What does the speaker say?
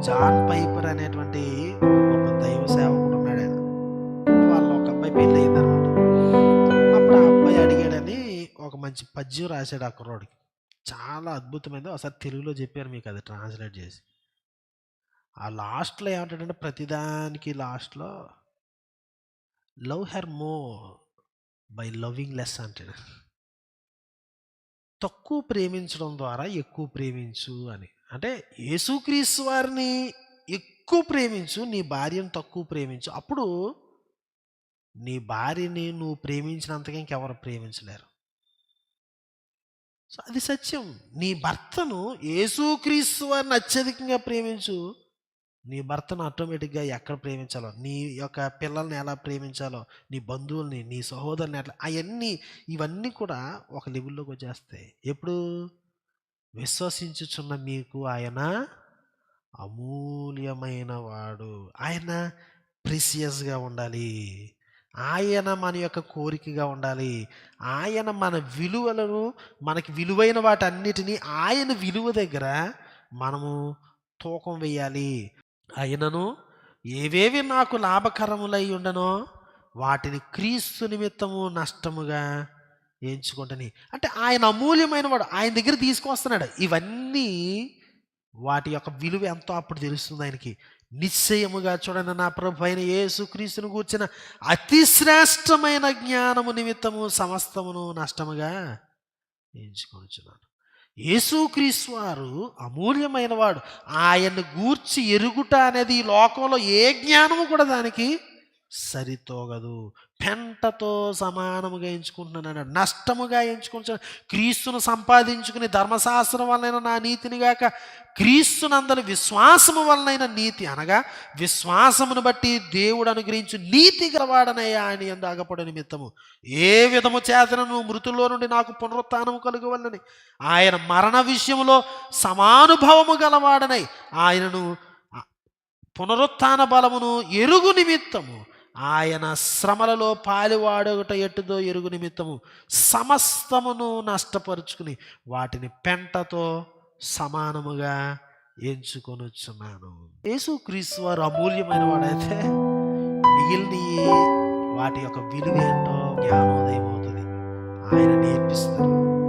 John Piper అనేటువంటి ఒక దైవ సేవకుడు ఉన్నాడు ఆయన. వాళ్ళ ఒక అబ్బాయి పెళ్ళి అయిందనమాట అప్పుడు ఆ అబ్బాయి అడిగాడని ఒక మంచి పద్యం రాశాడు ఆ కుర్రోడికి. చాలా అద్భుతమైనది ఒకసారి తెలుగులో చెప్పారు మీకు అది ట్రాన్స్లేట్ చేసి. ఆ లాస్ట్లో ఏమంటాడంటే ప్రతిదానికి లాస్ట్లో love her more by loving less అంటాడు. తక్కువ ప్రేమించడం ద్వారా ఎక్కువ ప్రేమించు అని. అంటే యేసుక్రీస్తు వారిని ఎక్కువ ప్రేమించు నీ భార్యను తక్కువ ప్రేమించు. అప్పుడు నీ భార్యని నువ్వు ప్రేమించినంతగా ఇంకెవరు ప్రేమించలేరు. సో అది సత్యం. నీ భర్తను యేసుక్రీస్తు వారిని అత్యధికంగా ప్రేమించు నీ భర్తను ఆటోమేటిక్గా ఎక్కడ ప్రేమించాలో నీ యొక్క పిల్లల్ని ఎలా ప్రేమించాలో నీ బంధువుల్ని నీ సహోదరుని ఎట్లా అవన్నీ ఇవన్నీ కూడా ఒక లెవెల్లోకి వచ్చేస్తాయి. ఎప్పుడు? విశ్వసించుచున్న మీకు ఆయన అమూల్యమైన వాడు. ఆయన ప్రిసియస్గా ఉండాలి. ఆయన మన యొక్క కోరికగా ఉండాలి. ఆయన మన విలువలను మనకి విలువైన వాటన్నిటినీ ఆయన విలువ దగ్గర మనము తూకం వేయాలి. ఆయనను ఏవేవి నాకు లాభకరములై ఉండనో వాటిని క్రీస్తు నిమిత్తము నష్టముగా ఏంచుకుంటని అంటే ఆయన అమూల్యమైన వాడు ఆయన దగ్గర తీసుకొస్తున్నాడు ఇవన్నీ వాటి యొక్క విలువ ఎంతో అప్పుడు తెలుస్తుంది ఆయనకి. నిశ్చయముగా చూడండి నా ప్రభు అయిన యేసుక్రీస్తును కూర్చిన అతి శ్రేష్టమైన జ్ఞానము నిమిత్తము సమస్తమును నష్టముగా ఎంచుకొనిచున్నాను. యేసుక్రీస్తు వారు అమూల్యమైన వాడు ఆయన్ని గూర్చి ఎరుగుట అనేది ఈ లోకంలో ఏ జ్ఞానము కూడా దానికి సరితోగదు. పెంటతో సమానముగా ఎంచుకుంటున్నాను నష్టముగా ఎంచుకుంటున్నాను క్రీస్తును సంపాదించుకుని ధర్మశాస్త్రం వలన నా నీతిని గాక క్రీస్తునందరి విశ్వాసము వలనైన నీతి అనగా విశ్వాసమును బట్టి దేవుడు అనుగ్రహించు నీతి గలవాడనయ్యా అని ఎందు నిమిత్తము. ఏ విధము చేతనను మృతుల్లో నుండి నాకు పునరుత్నము కలుగవల్లని ఆయన మరణ విషయంలో సమానుభవము గలవాడనై ఆయనను పునరుత్న బలమును ఎరుగు నిమిత్తము. ఆయన శ్రమలలో పాలివాడొకట ఎట్టుదో ఎరుగు నిమిత్తము సమస్తమును నష్టపరుచుకుని వాటిని పెంటతో సమానముగా ఎంచుకొనొచ్చున్నాను. యేసు క్రీస్తు వారు అమూల్యమైన వాడైతే మిగిలిన వాటి యొక్క విలువ ఏంటో జ్ఞానోదయం అవుతుంది ఆయన నేర్పిస్తారు.